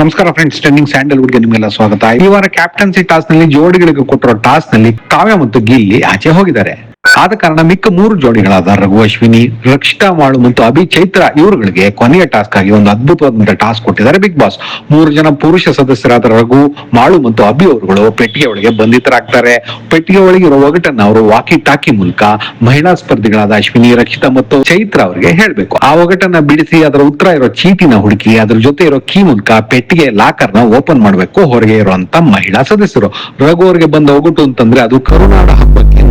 ನಮಸ್ಕಾರ friends trending ಸ್ಯಾಂಡಲ್ವುಡ್ಗೆ ನಿಮಗೆಲ್ಲ ಸ್ವಾಗತ. ಈ ವಾರ ಕ್ಯಾಪ್ಟನ್ಸಿ ಟಾಸ್ನಲ್ಲಿ ಜೋಡಿಗಳಿಗೆ ಕೊಟ್ಟಿರೋ ಟಾಸ್ನಲ್ಲಿ ಕಾವ್ಯ ಮತ್ತು ಗಿಲ್ಲಿ ಆಚೆ ಹೋಗಿದ್ದಾರೆ. ಆದ ಕಾರಣ ಮಿಕ್ಕ ಮೂರು ಜೋಡಿಗಳಾದ ರಘು, ಅಶ್ವಿನಿ, ರಕ್ಷಿತಾ, ಮಾಳು ಮತ್ತು ಅಭಿ, ಚೈತ್ರ ಇವರುಗಳಿಗೆ ಕೊನೆಯ ಟಾಸ್ಕ್ ಆಗಿ ಒಂದು ಅದ್ಭುತವಾದಂತಹ ಟಾಸ್ಕ್ ಕೊಟ್ಟಿದ್ದಾರೆ ಬಿಗ್ ಬಾಸ್. ಮೂರು ಜನ ಪುರುಷ ಸದಸ್ಯರಾದ ರಘು, ಮಾಳು ಮತ್ತು ಅಭಿ ಅವರುಗಳು ಪೆಟ್ಟಿಗೆ ಒಳಗೆ ಬಂಧಿತರಾಗ್ತಾರೆ. ಪೆಟ್ಟಿಗೆ ಒಳಗೆ ಇರುವ ಒಗಟನ್ನ ಅವರು ವಾಕಿ ಟಾಕಿ ಮೂಲಕ ಮಹಿಳಾ ಸ್ಪರ್ಧಿಗಳಾದ ಅಶ್ವಿನಿ, ರಕ್ಷಿತಾ ಮತ್ತು ಚೈತ್ರ ಅವರಿಗೆ ಹೇಳಬೇಕು. ಆ ಒಗಟನ್ನ ಬಿಡಿಸಿ ಅದರ ಉತ್ತರ ಇರೋ ಚೀಟಿನ ಹುಡುಕಿ ಅದ್ರ ಜೊತೆ ಇರೋ ಕೀ ಮೂಲಕ ಪೆಟ್ಟಿಗೆ ಲಾಕರ್ನ ಓಪನ್ ಮಾಡಬೇಕು ಹೊರಗೆ ಇರುವಂತ ಮಹಿಳಾ ಸದಸ್ಯರು. ರಘು ಅವರಿಗೆ ಬಂದ ಒಗಟು ಅಂತಂದ್ರೆ ಅದು ಕರುನಾಡ ಹಬ್ಬಕ್ಕೆ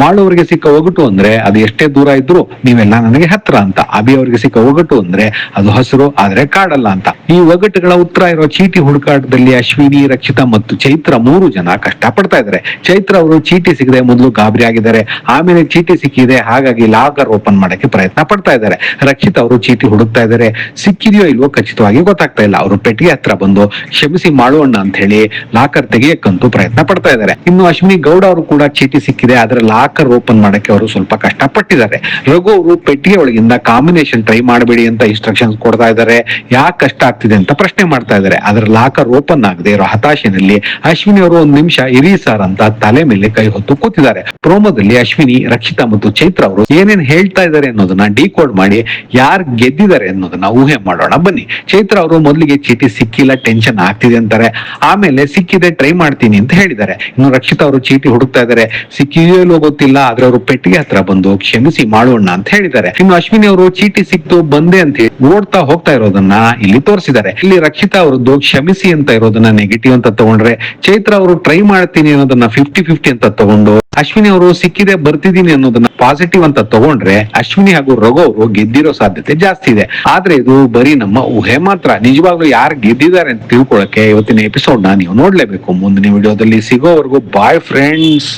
ಮಾಳುವರಿಗೆ ಸಿಕ್ಕ ಒಗಟು ಅಂದ್ರೆ ಅದು ಎಷ್ಟೇ ದೂರ ಇದ್ರು ನೀವೆಲ್ಲ ನನಗೆ ಹತ್ರ ಅಂತ. ಅಭಿ ಅವರಿಗೆ ಸಿಕ್ಕ ಒಗಟು ಅಂದ್ರೆ ಅದು ಹಸಿರು, ಆದ್ರೆ ಕಾಡಲ್ಲ ಅಂತ. ಈ ಒಗಟುಗಳ ಉತ್ತರ ಇರೋ ಚೀಟಿ ಹುಡುಕಾಟದಲ್ಲಿ ಅಶ್ವಿನಿ, ರಕ್ಷಿತಾ ಮತ್ತು ಚೈತ್ರ ಮೂರು ಜನ ಕಷ್ಟ ಪಡ್ತಾ ಇದ್ದಾರೆ. ಚೈತ್ರ ಅವರು ಚೀಟಿ ಸಿಗದೆ ಮೊದಲು ಗಾಬರಿ ಆಗಿದ್ದಾರೆ. ಆಮೇಲೆ ಚೀಟಿ ಸಿಕ್ಕಿದೆ, ಹಾಗಾಗಿ ಲಾಕರ್ ಓಪನ್ ಮಾಡಕ್ಕೆ ಪ್ರಯತ್ನ ಪಡ್ತಾ ಇದ್ದಾರೆ. ರಕ್ಷಿತ್ ಅವರು ಚೀಟಿ ಹುಡುಕ್ತಾ ಇದ್ದಾರೆ. ಸಿಕ್ಕಿದೆಯೋ ಇಲ್ವೋ ಖಚಿತವಾಗಿ ಗೊತ್ತಾಗ್ತಾ ಇಲ್ಲ. ಅವರು ಪೆಟ್ಟಿಗೆ ಹತ್ರ ಬಂದು ಕ್ಷಮಿಸಿ ಮಾಡೋಣ ಅಂತ ಹೇಳಿ ಲಾಕರ್ ತೆಗೆಯಕ್ಕಂತೂ ಪ್ರಯತ್ನ ಪಡ್ತಾ ಇದ್ದಾರೆ. ಇನ್ನು ಅಶ್ವಿನಿ ಗೌಡ ಅವರು ಕೂಡ ಚೀಟಿ ಸಿಕ್ಕಿದೆ, ಆದ್ರೆ ಲಾಕರ್ ಓಪನ್ ಮಾಡಕ್ಕೆ ಅವರು ಸ್ವಲ್ಪ ಕಷ್ಟಪಟ್ಟಿದ್ದಾರೆ. ರಘು ಅವರು ಪೆಟ್ಟಿಗೆ ಒಳಗಿಂದ ಕಾಂಬಿನೇಷನ್ ಟ್ರೈ ಮಾಡಬೇಡಿ ಅಂತ ಇನ್ಸ್ಟ್ರಕ್ಷನ್ಸ್ ಕೊಡ್ತಾ ಇದ್ದಾರೆ. ಯಾಕೆ ಕಷ್ಟ ಆಗ್ತಿದೆ ಅಂತ ಪ್ರಶ್ನೆ ಮಾಡ್ತಾ ಇದ್ದಾರೆ. ಅದರ ಲಾಕರ್ ಓಪನ್ ಆಗದೆ ಇರೋ ಹತಾಶೆನಲ್ಲಿ ಅಶ್ವಿನಿ ಅವರು ಒಂದ್ ನಿಮಿಷ ಇರಿ ಸರ್ ಅಂತ ತಲೆ ಮೇಲೆ ಕೈ ಹೊತ್ತು ಕೂತಿದ್ದಾರೆ. ಪ್ರೋಮೋದಲ್ಲಿ ಅಶ್ವಿನಿ, ರಕ್ಷಿತಾ ಮತ್ತು ಚೈತ್ರ ಅವರು ಏನೇನ್ ಹೇಳ್ತಾ ಇದ್ದಾರೆ ಅನ್ನೋದನ್ನ ಡಿಕೋಡ್ ಮಾಡಿ ಯಾರು ಗೆದ್ದಿದ್ದಾರೆ ಅನ್ನೋದನ್ನ ಊಹೆ ಮಾಡೋಣ. ಬನ್ನಿ, ಚೈತ್ರ ಅವರು ಮೊದಲಿಗೆ ಚೀಟಿ ಸಿಕ್ಕಿಲ್ಲ, ಟೆನ್ಷನ್ ಆಗ್ತಿದೆ ಅಂತಾರೆ. ಆಮೇಲೆ ಸಿಕ್ಕಿದೆ, ಟ್ರೈ ಮಾಡ್ತೀನಿ ಅಂತ ಹೇಳಿದ್ದಾರೆ. ಇನ್ನು ರಕ್ಷಿತಾ ಅವರು ಚೀಟಿ ಹುಡುಕ್ತಾ ಇದ್ದಾರೆ ಸಿಕ್ಕಿದೆಯಲ್ಲೋ ಗೊತ್ತಿಲ್ಲ, ಆದ್ರೆ ಅವರು ಪೆಟ್ಟಿಗೆ ಹತ್ರ ಬಂದು ಕ್ಷಮಿಸಿ ಮಾಡೋಣ ಅಂತ ಹೇಳಿದ್ದಾರೆ. ಇನ್ನು ಅಶ್ವಿನಿ ಅವರು ಚೀಟಿ ಸಿಕ್ತು, ಬಂದೆ ಅಂತ ಹೇಳಿ ಓಡ್ತಾ ಹೋಗ್ತಾ ಇರೋದನ್ನ ಇಲ್ಲಿ ತೋರಿಸಿದ್ದಾರೆ. ಇಲ್ಲಿ ರಕ್ಷಿತಾ ಅವರದ್ದು ಕ್ಷಮಿಸಿ ಅಂತ ಇರೋದನ್ನ ನೆಗೆಟಿವ್ ಅಂತ ತಗೊಂಡ್ರೆ, ಚೈತ್ರ ಅವರು ಟ್ರೈ ಮಾಡ್ತೀನಿ ಅನ್ನೋದನ್ನ ಫಿಫ್ಟಿ ಫಿಫ್ಟಿ ಅಂತ ತಗೊಂಡು ಅಶ್ವಿನಿ ಅವರು ಸಿಕ್ಕಿದೆ, ಬರ್ತಿದ್ದೀನಿ ಅನ್ನೋದನ್ನ ಪಾಸಿಟಿವ್ ಅಂತ ತಗೊಂಡ್ರೆ ಅಶ್ವಿನಿ ಹಾಗೂ ರಘು ಅವರು ಗೆದ್ದಿರೋ ಸಾಧ್ಯತೆ ಜಾಸ್ತಿ ಇದೆ. ಆದ್ರೆ ಇದು ಬರೀ ನಮ್ಮ ಊಹೆ ಮಾತ್ರ. ನಿಜವಾಗ್ಲೂ ಯಾರು ಗೆದ್ದಿದ್ದಾರೆ ಅಂತ ತಿಳ್ಕೊಳಕ್ಕೆ ಇವತ್ತಿನ ಎಪಿಸೋಡ್ನ ನೀವು ನೋಡ್ಲೇಬೇಕು. ಮುಂದಿನ ವಿಡಿಯೋದಲ್ಲಿ ಸಿಗೋವರೆಗೂ ಬಾಯ್ ಫ್ರೆಂಡ್ಸ್